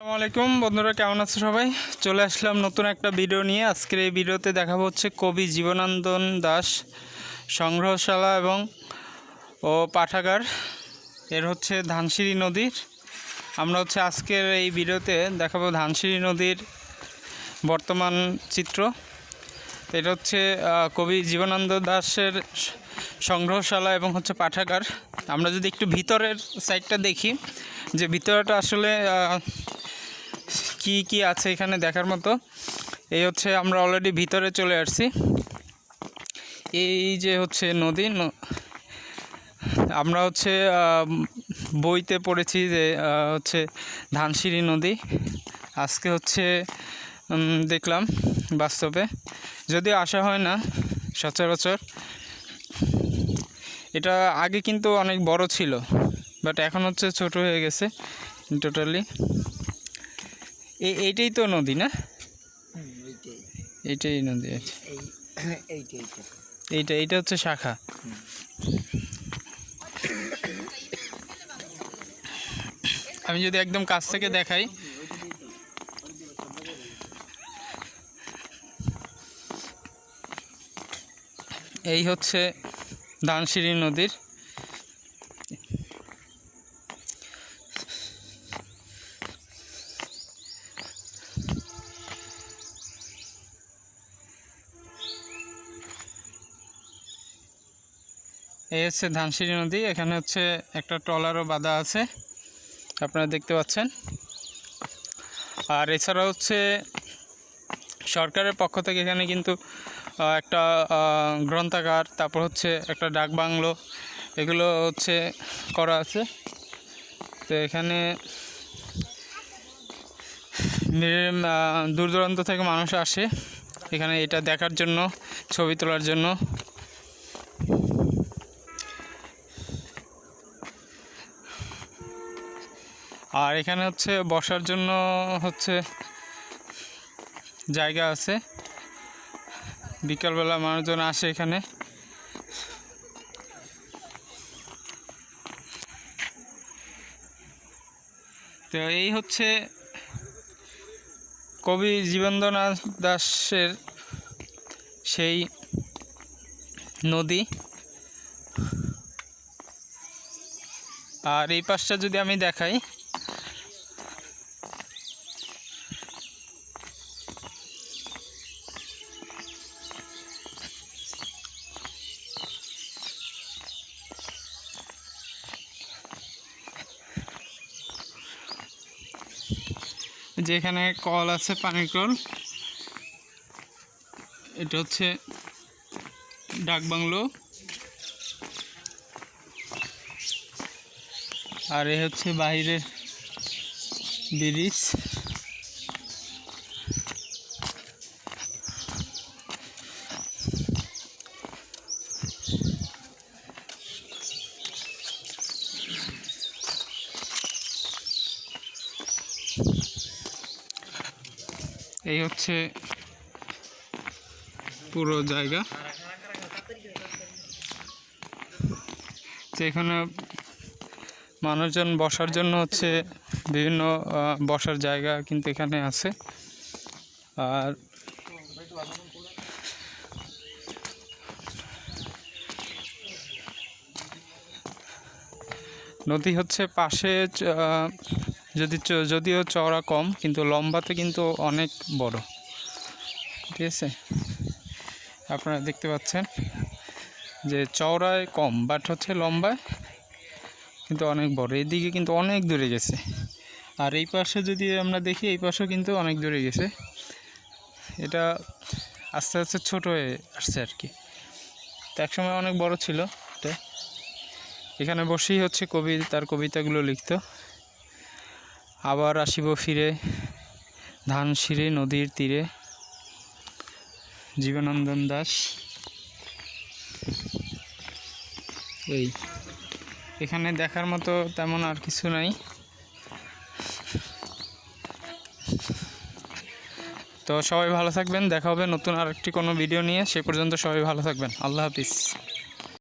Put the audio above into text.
আসসালামু আলাইকুম, বন্ধুরা কেমন আছো সবাই? চলে আসলাম নতুন একটা ভিডিও নিয়ে। আজকের এই ভিডিওতে দেখাবো হচ্ছে কবি জীবনানন্দন দাস সংগ্রহশালা এবং ও পাঠাগার। এর হচ্ছে ধানসিঁড়ি নদীর। আমরা হচ্ছে আজকের এই ভিডিওতে দেখাবো ধানসিঁড়ি নদীর বর্তমান চিত্র। এটা হচ্ছে কবি জীবনানন্দ দাসের সংগ্রহশালা এবং হচ্ছে পাঠাগার। আমরা যদি একটু ভিতরের সাইডটা দেখি, যে ভিতরটা আসলে কি কি আছে এখানে দেখার মতো। এই হচ্ছে আমরা অলরেডি ভিতরে চলে আসছি। এই যে হচ্ছে নদী আমরা হচ্ছে বইতে পড়েছি যে হচ্ছে ধানসিঁড়ি নদী। আজকে হচ্ছে দেখলাম বাস্তবে। যদি আসা হয় না, সচরাচর। এটা আগে কিন্তু অনেক বড় ছিল বাট এখন হচ্ছে ছোট হয়ে গেছে টোটালি এইটাই তো নদী না? এইটাই। নদী আছে। এইটা এইটা এইটা এইটা হচ্ছে শাখা। আমি যদি একদম কাছ থেকে দেখাই। এই হচ্ছে ধানসিঁড়ি নদীর এই হচ্ছে ধানসিঁড়ি নদী, এখানে হচ্ছে একটা ট্রলারও বাঁধা আছে, আপনারা দেখতে পাচ্ছেন। আর এছাড়া হচ্ছে সরকারের পক্ষ থেকে এখানে কিন্তু একটা গ্রন্থাগার, তারপর হচ্ছে একটা ডাক বাংলো, এগুলো হচ্ছে করা আছে। তো এখানে দূর দূরান্ত থেকে মানুষ আসে, এখানে এটা দেখার জন্য, ছবি তোলার জন্য। আর এখানে হচ্ছে বসার জন্য হচ্ছে জায়গা আছে। বিকালবেলা মানুষজন আসে এখানে। তো এই হচ্ছে কবি জীবেন্দ্রনাথ দাসের সেই নদী। আর এই পাশটা যদি আমি দেখাই যেখানে কল আছে পানির কল। এটা হচ্ছে ডাক বাংলো। আর এ হচ্ছে বাইরের ব্রিজ। এই হচ্ছে পুরো জায়গা। তো এখানে মানুষজন বসার জন্য হচ্ছে বিভিন্ন বসার জায়গা কিন্তু এখানে আছে। আর নদী হচ্ছে পাশে যদি যদিও চওড়া কম, কিন্তু লম্বাতে কিন্তু অনেক বড়। ঠিক আছে? আপনারা দেখতে পাচ্ছেন যে চওড়ায় কম বাট হচ্ছে লম্বায় কিন্তু অনেক বড়। এদিকে কিন্তু অনেক দূরে গেছে। আর এই পাশে যদি আমরা দেখি, এই পাশেও কিন্তু অনেক দূরে গেছে। এটা আস্তে আস্তে ছোট হয়ে আসছে আর কি। তো একসময় অনেক বড় ছিল এটা। এখানে বসেই হচ্ছে কবি, তার কবিতাগুলো লিখতো। আবার আসিব ফিরে, ধান শিরে নদীর তীরে। জীবনন্দন দাস। এই, এখানে দেখার মতো তেমন আর কিছু নাই। তো সবাই ভালো থাকবেন, দেখা হবে নতুন আরেকটি কোনো ভিডিও নিয়ে। সে পর্যন্ত সবাই ভালো থাকবেন। আল্লাহ হাফিজ।